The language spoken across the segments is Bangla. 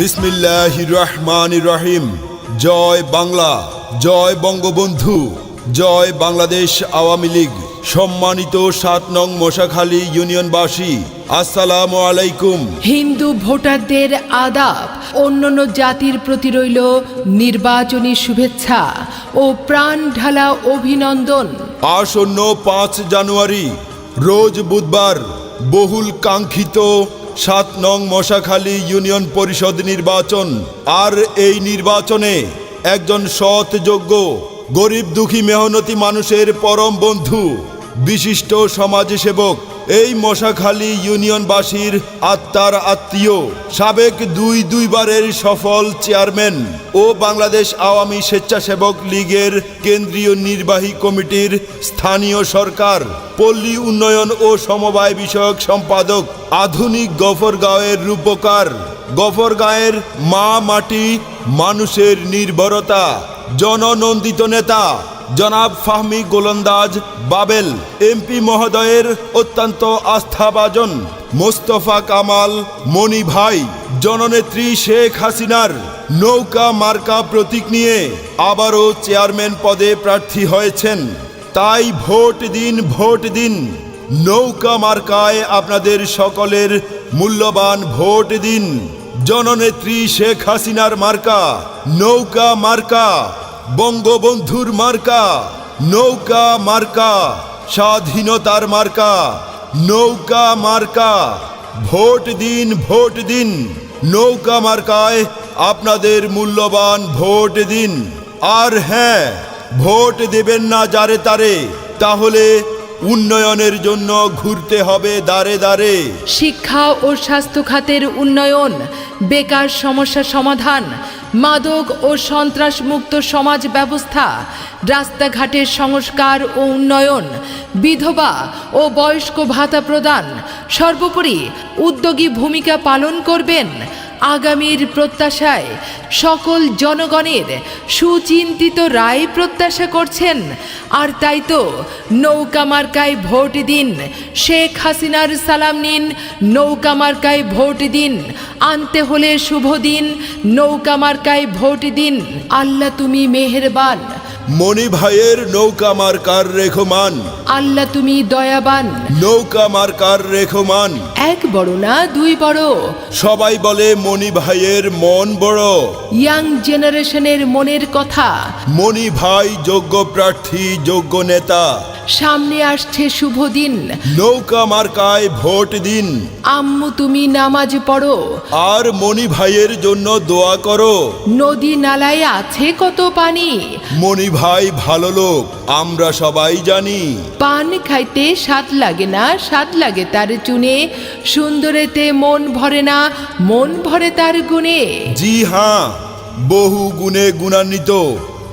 বিসমিল্লাহ রহমান রহিম জয় বাংলা জয় বঙ্গবন্ধু জয় বাংলাদেশ আওয়ামী লীগ। সম্মানিত সাত নং মশাখালী ইউনিয়নবাসী আসসালাম আলাইকুম। হিন্দু ভোটারদের আদাব অন্যান্য জাতির প্রতি রইল নির্বাচনী শুভেচ্ছা ও প্রাণ ঢালা অভিনন্দন। আসন্ন পাঁচ জানুয়ারি রোজ বুধবার বহুল কাঙ্ক্ষিত সাত নং মশাখালী ইউনিয়ন পরিষদ নির্বাচন। আর এই নির্বাচনে একজন সৎ যোগ্য গরিব দুঃখী, মেহনতি মানুষের পরম বন্ধু, বিশিষ্ট সমাজসেবক এই মশাখালী ইউনিয়নবাসীর আত্মার আত্মীয়, সাবেক দুই দুইবারের সফল চেয়ারম্যান ও বাংলাদেশ আওয়ামী স্বেচ্ছাসেবক লীগের কেন্দ্রীয় নির্বাহী কমিটির স্থানীয় সরকার, পল্লী উন্নয়ন ও সমবায় বিষয়ক সম্পাদক আধুনিক গফরগাঁওয়ের রূপকার। গফরগাঁয়ের মা মাটি মানুষের নির্ভরতা, জননন্দিত নেতা জনাব ফাহমি গোলন্দাজ বাবেল, এমপি মহোদয়ের অত্যন্ত আস্থাভাজন মোস্তফা কামাল মনি ভাই, জননেত্রী শেখ হাসিনার নৌকা মার্কা প্রতীক নিয়ে আবারও চেয়ারম্যান পদে প্রার্থী হয়েছেন। তাই ভোট দিন ভোট দিন, নৌকা মার্কায় আপনাদের সকলের মূল্যবান ভোট দিন। জননেত্রী শেখ হাসিনার মার্কা, নৌকা মার্কা বঙ্গবন্ধুর মার্কা, নৌকা মার্কা, স্বাধীনতার মার্কা, নৌকা মার্কা, ভোট দিন ভোট দিন, নৌকা মার্কায় আপনাদের মূল্যবান ভোট দিন। আর হ্যাঁ ভোট দেবেন না যারে তারে, তাহলে উন্নয়নের জন্য ঘুরতে হবে দাঁড়ে দাঁড়ে শিক্ষা ও স্বাস্থ্য খাতের উন্নয়ন, বেকার সমস্যা সমাধান মাদক ও সন্ত্রাসমুক্ত সমাজ ব্যবস্থা, রাস্তাঘাটের সংস্কার ও উন্নয়ন, বিধবা ও বয়স্ক ভাতা প্রদান, সর্বোপরি উদ্যোগী ভূমিকা পালন করবেন আগামীর প্রত্যাশায় সকল জনগণের সুচিন্তিত রায় প্রত্যাশা করছেন। আর তাই তো নৌকা মার্কায় ভোট দিন। শেখ হাসিনার সালাম নিন। নৌকা মার্কায় ভোট দিন। আনতে হলে শুভ দিন। নৌকা মার্কায় ভোট দিন। আল্লাহ তুমি মেহেরবান। মণি ভাইয়ের নৌকা মার্কার রেখমান। আল্লাহ তুমি দয়াবান। নৌকা মার্কার রেখমান। এক বড় না দুই বড়? সবাই বলে মণি ভাইয়ের মন বড়। ইয়াং জেনারেশনের মনের কথা। মণি ভাই যোগ্য প্রার্থী যোগ্য নেতা। সামনে আসছে শুভ দিন। নৌকা মার্কায় ভোট দিন। আম্মু তুমি নামাজ পড়ো। আর মণি ভাইয়ের জন্য দোয়া করো। নদী নালায় আছে কত পানি? মণি ভাই ভালো লোক আমরা সবাই জানি। পান খাইতে স্বাদ লাগে না স্বাদ লাগে তার চুনে। সুন্দরেতে মন ভরে না মন ভরে তার গুণে। জি হ্যাঁ বহু গুণে গুণান্বিত।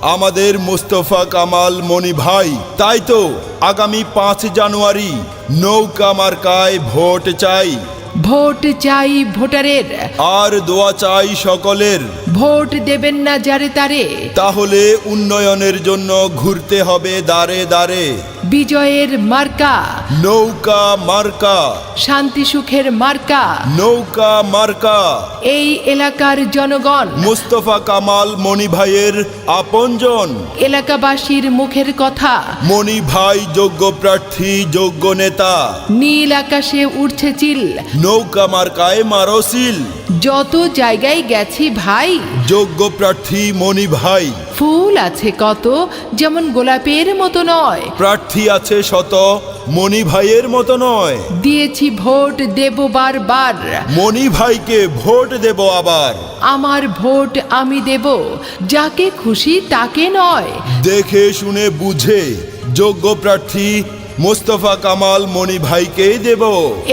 আমাদের মোস্তফা কামাল মনি ভাই তাই তো আগামী পাঁচ জানুয়ারি নৌকা মার্কায় ভোট চাই। ভোট চাই ভোটারের। আর দোয়া চাই সকলের। ভোট দেবেন না যারে তারে। তাহলে উন্নয়নের জন্য ঘুরতে হবে দাঁড়ে দাঁড়ে বিজয়ের মার্কা। নৌকা মার্কা। শান্তি সুখের মার্কা। নৌকা মার্কা। এই এলাকার জনগণ। মুস্তফা কামাল মণি ভাইয়ের আপনজন। এলাকাবাসীর মুখের কথা। মণি ভাই যোগ্য প্রার্থী যোগ্য নেতা। নীল আকাশে উঠছে চিল। নৌকা মার্কায় মারসিল যত জায়গায় গেছি ভাই যোগ্য প্রার্থী মণি ভাই। ফুল আছে কত যেমন গোলাপের মতো নয়। প্রার্থী আছে শত মণি ভাইয়ের মতো নয়। দিয়েছি ভোট দেব বারবার। মণি ভাইকে ভোট দেব আবার। আমার ভোট আমি দেব যাকে খুশি তাকে নয়। দেখে শুনে বুঝে যোগ্য প্রার্থী মোস্তফা কামাল মণি ভাইকেই দেব।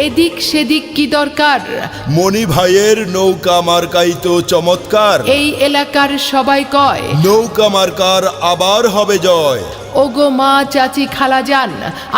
এদিক সেদিক কি দরকার? মণি ভাইয়ের নৌকা মার্কাই তো চমৎকার। এই এলাকার সবাই কয় নৌকা মার্কার আবার হবে জয়। ওগো মা চাচি খালা যান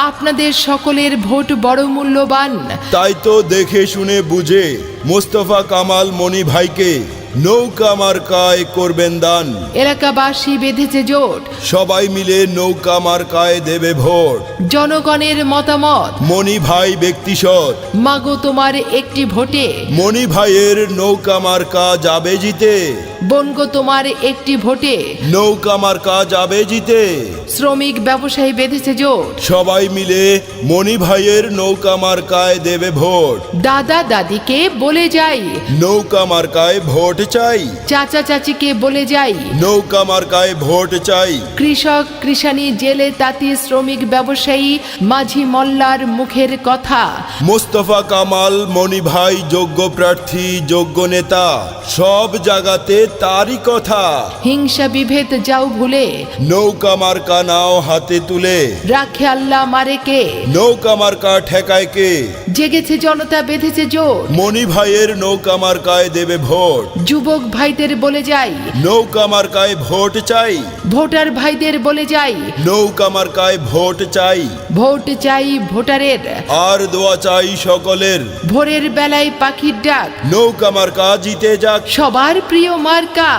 আপনাদের সকলের ভোট বড় মূল্যবান। তাই তো দেখে শুনে বুঝে মোস্তফা কামাল মণি ভাইকে নৌকা মার্কায় করবেন দান। এলাকাবাসী বেঁধেছে জোট। সবাই মিলে নৌকা মার্কায় দেবে ভোট। জনগণের মতামত। মণি ভাই ব্যক্তিসৎ মাগো তোমার একটি ভোটে। মণি ভাইয়ের নৌকা মার্কা যাবে জিতে। বনগো তোমার একটি ভোটে। নৌকা মার্কা যাবে জিতে। শ্রমিক ব্যবসায়ী বেঁধেছে জোট। সবাই মিলে মণি ভাইয়ের নৌকা মার্কায় দেবে ভোট। দাদা দাদিকে বলে যাই। নৌকা মার্কায় ভোট চাই। চাচা চাচিকে বলে যাই। নৌকা মার্কায় ভোট চাই। কৃষক কৃষানি জেলে তাঁতি শ্রমিক ব্যবসায়ী মাঝি মল্লার মুখের কথা। মোস্তফা কামাল মণি ভাই যোগ্য প্রার্থী যোগ্য নেতা সব জায়গাতে তারই কথা। হিংসা বিভেদ যাও ভুলে। নৌকা মার্কা নাও হাতে তুলে। রাখে আল্লাহ মারেকে নৌকা মার্কা ঠেকায় কে? জেগেছে জনতা বেঁধেছে জোর মণি ভাইয়ের নৌকা মার্কায় দেবে ভোট। যুবক ভাইদের বলে যাই। নৌকা মার্কায় ভোট চাই। ভোটার ভাইদের বলে যাই। নৌকা মার্কায় ভোট চাই। ভোট চাই ভোটারের। আর দোয়া চাই সকলের। ভোরের বেলায় পাখির ডাক। নৌকা মার্কা জিতে যাক। সবার প্রিয় মার্কা?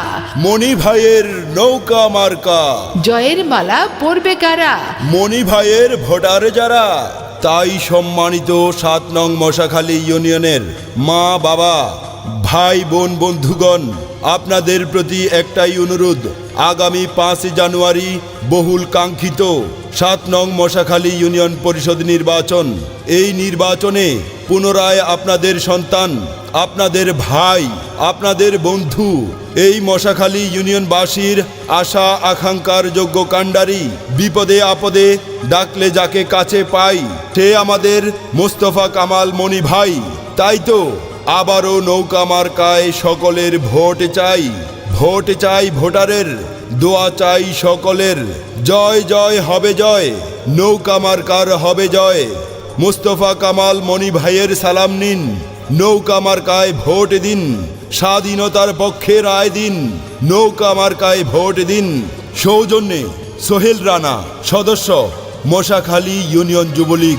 মণি ভাইয়ের নৌকা মার্কা। জয়ের মালা পরবে কারা? মণি ভাইয়ের ভোটার যারা তাই সম্মানিত সাত নং মশাখালী ইউনিয়নের মা বাবা ভাই বোন বন্ধুগণ আপনাদের প্রতি একটাই অনুরোধ আগামী পাঁচই জানুয়ারি বহুল কাঙ্ক্ষিত সাত নং মশাখালী ইউনিয়ন পরিষদ নির্বাচন। এই নির্বাচনে পুনরায় আপনাদের সন্তান, আপনাদের ভাই, আপনাদের বন্ধু, এই মশাখালী ইউনিয়নবাসীর আশা আকাঙ্ক্ষার যোগ্য কাণ্ডারি বিপদে আপদে ডাকলে যাকে কাছে পাই, সে আমাদের মোস্তফা কামাল মণি ভাই। তাই তো আবারও নৌকা মার্কায় সকলের ভোট চাই ভোট চাই ভোটারের, দোয়া চাই সকলের। জয় জয়, হবে জয়, নৌকা মার্কার হবে জয়। মুস্তফা কামাল মণি ভাইয়ের সালাম নিন। নৌকা মার্কায় ভোট দিন। স্বাধীনতার পক্ষে রায় দিন। নৌকা মার্কায় ভোট দিন। সৌজন্যে সোহেল রানা, সদস্য, মশাখালী ইউনিয়ন যুবলীগ।